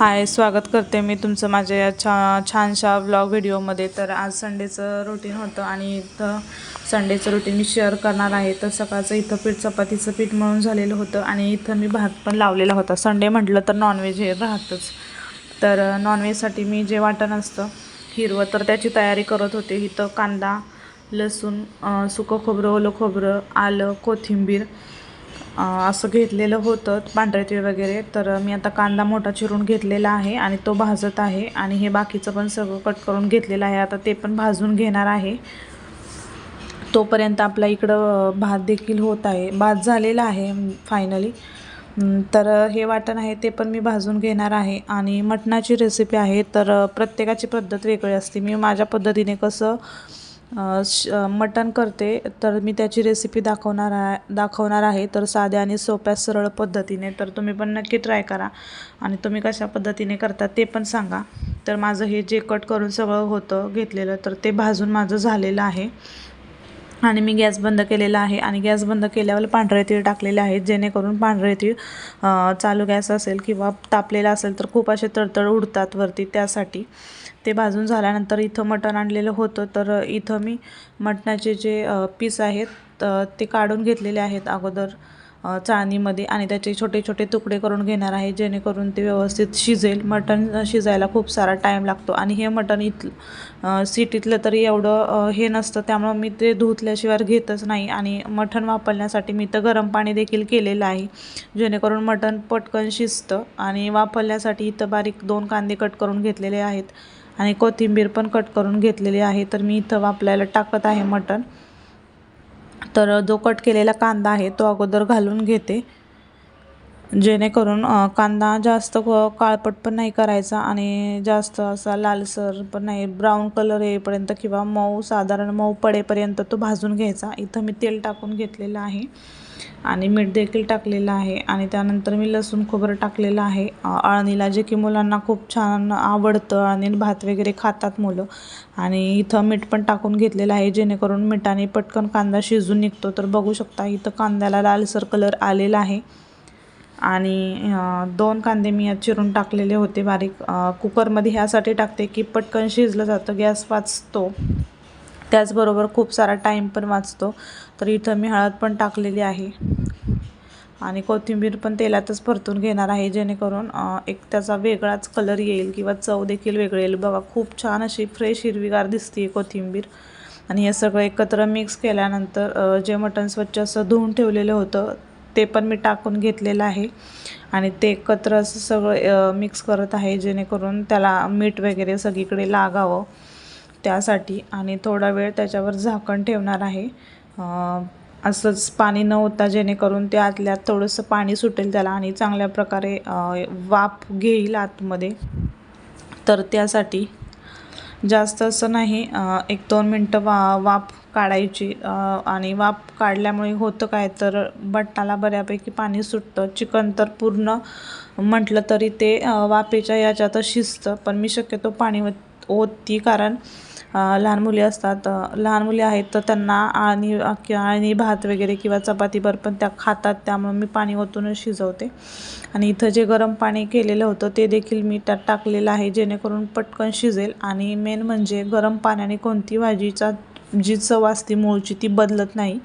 हाय स्वागत करते मी तुमचं माझ्या या छा छानशा व्लॉग व्हिडिओमध्ये तर आज संडेचं रुटीन होतं आणि इथं संडेचं रुटीन मी शेअर करणार आहे. तर सकाळचं इथं पीठ चपातीचं पीठ मळून झालेलं होतं आणि इथं मी भात पण लावलेला होता. संडे म्हटलं तर नॉनव्हेज हे राहतंच. तर नॉनव्हेजसाठी मी जे वाटण असतं हिरवं तर त्याची तयारी करत होते. इथं कांदा लसूण सुकं खोबरं ओलं खोबरं आलं कोथिंबीर असं घेतलेलं होतं पांढरे तीळ वगैरे. तर मी आता कांदा मोठा चिरून घेतलेला आहे आणि तो भाजत आहे आणि हे बाकीचं पण सगळं कट करून घेतलेलं आहे. आता ते पण भाजून घेणार आहे. तोपर्यंत आपल्या इकडं भात देखील होत आहे. भात झालेला आहे फायनली तर हे वाटण आहे ते पण मी भाजून घेणार आहे. आणि मटणाची रेसिपी आहे तर प्रत्येकाची पद्धत वेगळी असते. मी माझ्या पद्धतीने कसं श मटण करते तर मी त्याची रेसिपी दाखवणार आहे दाखवणार आहे. तर साध्या आणि सोप्या सरळ पद्धतीने तर तुम्ही पण नक्की ट्राय करा. आणि तुम्ही कशा पद्धतीने करता ते पण सांगा. तर माझं हे जे कट करून सगळं होतं घेतलेलं तर ते भाजून माझं झालेलं आहे. आणि मी गॅस बंद केलेला आहे. आणि गॅस बंद केल्यावर पांढरे तीळ टाकलेले आहेत. जेणेकरून पांढरे तीळ चालू गॅस असेल किंवा तापलेला असेल तर खूप असे तडतड उडतात वरती त्यासाठी. ते भाजून झाल्यानंतर इथं मटण आणलेलं होतं. तर इथं मी मटणाचे जे पीस आहेत ते काढून घेतलेले आहेत अगोदर. चाळणीमध्ये आणि त्याचे छोटे छोटे तुकडे करून घेणार आहे जेणेकरून ते व्यवस्थित शिजेल. मटण शिजायला खूप सारा टाईम लागतो. आणि हे मटण इथलं सिटीतलं तरी एवढं हे नसतं. त्यामुळं मी ते धुतल्याशिवाय घेतच नाही. आणि मटण वापरण्यासाठी मी तर गरम पाणी देखील केलेलं आहे जेणेकरून मटण पटकन शिजतं. आणि वापरण्यासाठी इथं बारीक दोन कांदे कट करून घेतलेले आहेत. आणि कोथिंबीर पण कट करून घेतलेली आहे. तर मी इथं वापरायला टाकत आहे मटण. तर जो कट केलेला कांदा आहे तो अगोदर घालून घेते. जेणेकरून कांदा जास्त क- काळपट पण नाही करायचा आणि जास्त असा लालसर पण नाही ब्राऊन कलर येईपर्यंत किंवा मऊ साधारण मऊ पडेपर्यंत तो भाजून घ्यायचा. इथं मी तेल टाकून घेतलेलं आहे. आणि मीठ देखील टाकलेलं आहे. आणि त्यानंतर मी लसूण खोबरं टाकलेलं आहे. अळणीला जे की मुलांना खूप छान आवडतं आणि भात वगैरे खातात मुलं. आणि इथं मीठ पण टाकून घेतलेलं आहे. जेणेकरून मिठाने पटकन कांदा शिजून निघतो. तर बघू शकता इथं कांद्याला लालसर कलर आलेला आहे. आणि दोन कांदे मी यात चिरून टाकलेले होते बारीक. कुकरमध्ये ह्यासाठी टाकते की पटकन शिजलं जातं. गॅस वाचतो. त्याचबरोबर खूप सारा टाईम पण वाचतो. तर इथं मी हळद पण टाकलेली आहे. आणि कोथिंबीर पण तेलातच परतून घेणार आहे जेणेकरून एक त्याचा वेगळाच कलर येईल किंवा चव देखील वेगळी येईल. बघा खूप छान अशी फ्रेश हिरवीगार दिसते कोथिंबीर. आणि हे सगळं एकत्र मिक्स केल्यानंतर जे मटण स्वच्छ असं धुवून ठेवलेलं होतं ते पण मी टाकून घेतलेलं आहे. आणि ते एकत्र असं सगळं मिक्स करत आहे जेणेकरून त्याला मीठ वगैरे सगळीकडे लागावं. त्यासाठी आणि थोडा वेळ त्याच्यावर झाकण ठेवणार आहे. असंच पाणी न होता जेणेकरून ते आतल्यात थोडंसं पाणी सुटेल त्याला आणि चांगल्या प्रकारे वाफ घेईल आतमध्ये. तर त्यासाठी जास्त असं नाही एक दोन मिनटं वा वाफ काढायची आणि वाफ काढल्यामुळे होतं काय तर बट्टाला बऱ्यापैकी पाणी सुटतं. चिकन तर पूर्ण म्हटलं तरी ते वाफेच्या याच्यातच शिजतं. पण मी शक्यतो पाणी ओत ओतती कारण लहान मुली असतात लहान मुली आहेत तर त्यांना आळणी किंवा आळणी भात वगैरे किंवा चपाती पण त्या खातात त्यामुळे मी पाणी ओतूनच शिजवते. आणि इथं जे गरम पाणी केलेलं होतं ते देखील मी त्यात टाकलेलं आहे जेणेकरून पटकन शिजेल. आणि मेन म्हणजे गरम पाण्याने कोणती भाजीचा जी चव असते मूळची ती बदलत नाही.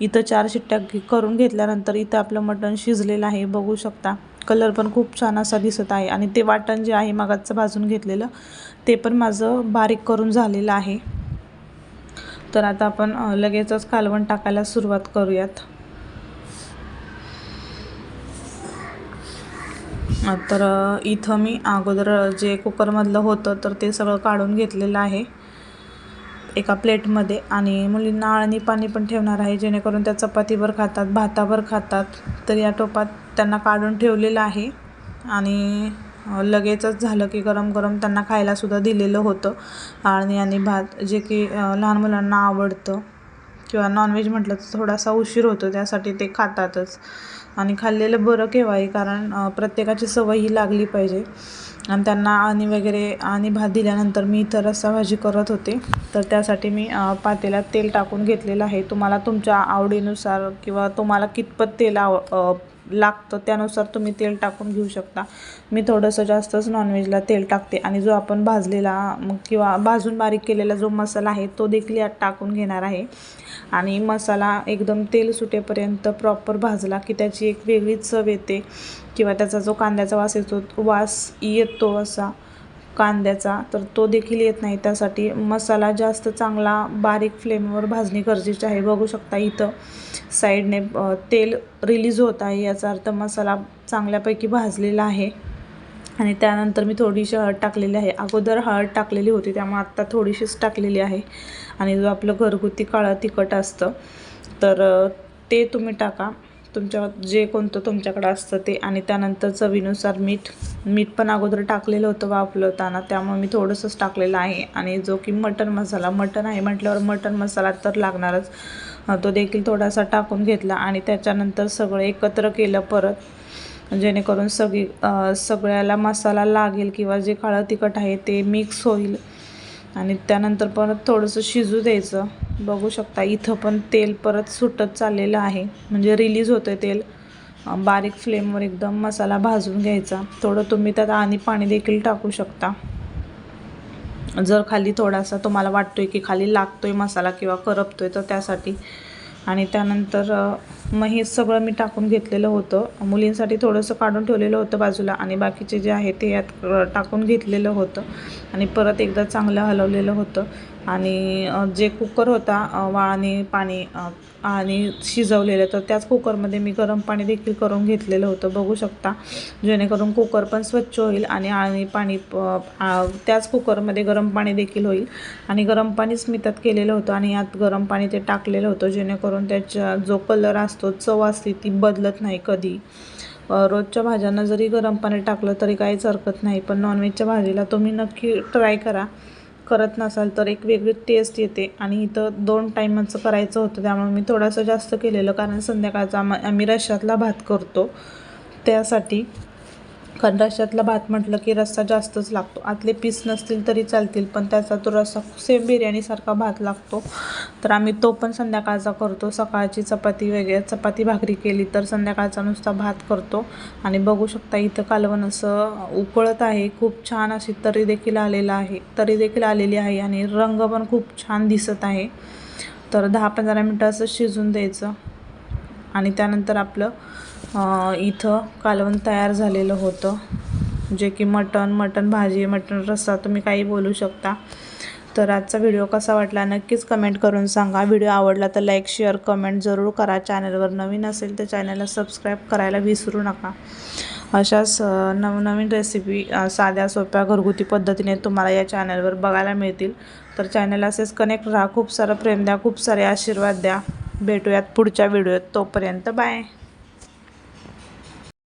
इथं चार शिट्ट्या करून घेतल्यानंतर इथं आपलं मटण शिजलेलं आहे बघू शकता. कलर पण खूप छान असा दिसत आहे. आणि ते वाटण जे आहे मगाचं भाजून घेतलेलं ते पण माझं बारीक करून झालेलं आहे. तर आता आपण लगेचच कालवण टाकायला सुरुवात करूयात. तर इथं मी अगोदर जे कुकरमधलं होतं तर ते सगळं काढून घेतलेलं आहे. एका प्लेटमध्ये आणि मुलींना आळणी पाणी पण ठेवणार आहे जेणेकरून त्या चपातीवर खातात भातावर खातात. तर या टोपात त्यांना काढून ठेवलेलं आहे आणि लगेचच झालं की गरम गरम त्यांना खायलासुद्धा दिलेलं होतं. आळणी आणि भात जे की लहान मुलांना आवडतं किंवा नॉनव्हेज म्हटलं तर थोडासा उशीर होतो त्यासाठी ते खातातच. आणि खाल्लेलं बरं केव्हाही कारण प्रत्येकाची सवय ही लागली पाहिजे. आणि त्यांना आणि वगैरे आणि भात दिल्यानंतर मी इथं रस्सा भाजी करत होते. तर त्यासाठी मी पातेल्यात तेल टाकून घेतलेलं आहे. तुम्हाला तुमच्या आवडीनुसार किंवा तुम्हाला कितपत तेल आव लागतं त्यानुसार तुम्ही तेल टाकून घेऊ शकता. मी थोडंसं जास्तच नॉनव्हेजला तेल टाकते आणि जो आपण भाजलेला मग किंवा भाजून बारीक केलेला जो मसाला आहे तो देखील यात टाकून घेणार आहे. आणि मसाला एकदम तेल सुटेपर्यंत प्रॉपर भाजला की त्याची एक वेगळीच चव येते. किंवा त्याचा जो कांद्याचा वास येतो वास येतो असा. कांद्याचा तर तो देखील येत नाही. त्यासाठी मसाला जास्त चांगला बारीक फ्लेमवर भाजणे गरजेचे आहे. बघू शकता इथं साईडने तेल रिलीज होत आहे. याचा अर्थ मसाला चांगल्यापैकी भाजलेला आहे. आणि त्यानंतर मी थोडीशी हळद टाकलेली आहे. अगोदर हळद टाकलेली होती त्यामुळे आत्ता थोडीशीच टाकलेली आहे. आणि जो आपलं घरगुती काळं तिखट असतं तर ते तुम्ही टाका. तुमच्या जे कोणतं तुमच्याकडं असतं ते. आणि त्यानंतर चवीनुसार मीठ. मीठ पण अगोदर टाकलेलं होतं वापरताना त्यामुळे मी थोडंसंच टाकलेलं आहे. आणि जो की मटन मसाला. मटन आहे म्हटल्यावर मटन मसाला तर लागणारच. तो देखील थोडासा टाकून घेतला. आणि त्याच्यानंतर सगळं एकत्र केलं परत. जेणेकरून सगळी सगळ्याला मसाला लागेल किंवा जे काळं तिखट आहे ते मिक्स होईल. आणि त्यानंतर परत थोडंसं शिजू द्यायचं. बघू शकता इथं पण तेल परत सुटत चाललेलं आहे. म्हणजे रिलीज होतं तेल. बारीक फ्लेमवर एकदम मसाला भाजून घ्यायचा. थोडं तुम्ही त्यात आणि पाणी देखील टाकू शकता. जर खाली थोडासा तुम्हाला वाटतोय की खाली लागतोय मसाला किंवा करपतोय तर त्यासाठी. आणि त्यानंतर मग हे सगळं मी टाकून घेतलेलं होतं. मुलींसाठी थोडंसं काढून ठेवलेलं होतं बाजूला आणि बाकीचे जे आहे ते यात टाकून घेतलेलं होतं. आणि परत एकदा चांगलं हलवलेलं होतं. आणि जे कुकर होता वाळाने पाणी आणि शिजवलेलं तर त्याच कुकरमध्ये मी गरम पाणी देखील करून घेतलेलं होतं. बघू शकता जेणेकरून कुकर पण स्वच्छ होईल आणि आणि पाणी त्याच कुकरमध्ये गरम पाणी देखील होईल. आणि गरम पाणीच मी त्यात केलेलं होतं आणि यात गरम पाणी ते टाकलेलं होतं जेणेकरून त्याच्या जो कलर असतो चव असते ती बदलत नाही कधी. रोजच्या भाज्यांना जरी गरम पाणी टाकलं तरी काहीच हरकत नाही. पण नॉनव्हेजच्या भाजीला तुम्ही नक्की ट्राय करा. करत नसाल तर एक वेगळी टेस्ट येते. आणि इथं दोन टाईमचं करायचं होतं. त्यामुळे मी थोडंसं जास्त केलेलं. कारण संध्याकाळचा आम्ही रश्श्यातला भात करतो. त्यासाठी कारण रश्श्यातला भात म्हटलं की रस्सा जास्तच लागतो. आतले पीस नसतील तरी चालतील पण त्याचा तो रस्सा सेम बिर्याणीसारखा भात लागतो. तर आम्ही तो पण संध्याकाळचा करतो. सकाळची चपाती वगैरे चपाती भाकरी केली तर संध्याकाळचा नुसता भात करतो. आणि बघू शकता इथं कालवण असं उकळत आहे. खूप छान अशी तरी देखील आलेला आहे. तरी देखील आलेली आहे आणि रंग पण खूप छान दिसत आहे. तर दहा पंधरा मिनटं असं शिजून द्यायचं. आणि त्यानंतर आपलं इथं कालवण तयार झालेलं होतं. जे की मटण मटण भाजी मटण रस्सा तुम्ही काही बोलू शकता. तर आजचा व्हिडिओ कसा वाटला नक्कीच कमेंट करून सांगा. व्हिडिओ आवडला तर लाईक शेअर कमेंट जरूर करा. चॅनलवर नवीन असेल तर चॅनलला सबस्क्राईब करायला विसरू नका. अशाच नवनवीन रेसिपी साध्या सोप्या घरगुती पद्धतीने तुम्हाला या चॅनलवर बघायला मिळतील. तर चॅनलला असेच कनेक्ट राहा. खूप सारं प्रेम द्या. खूप सारे आशीर्वाद द्या. भेटूयात पुढच्या व्हिडिओत. तोपर्यंत बाय.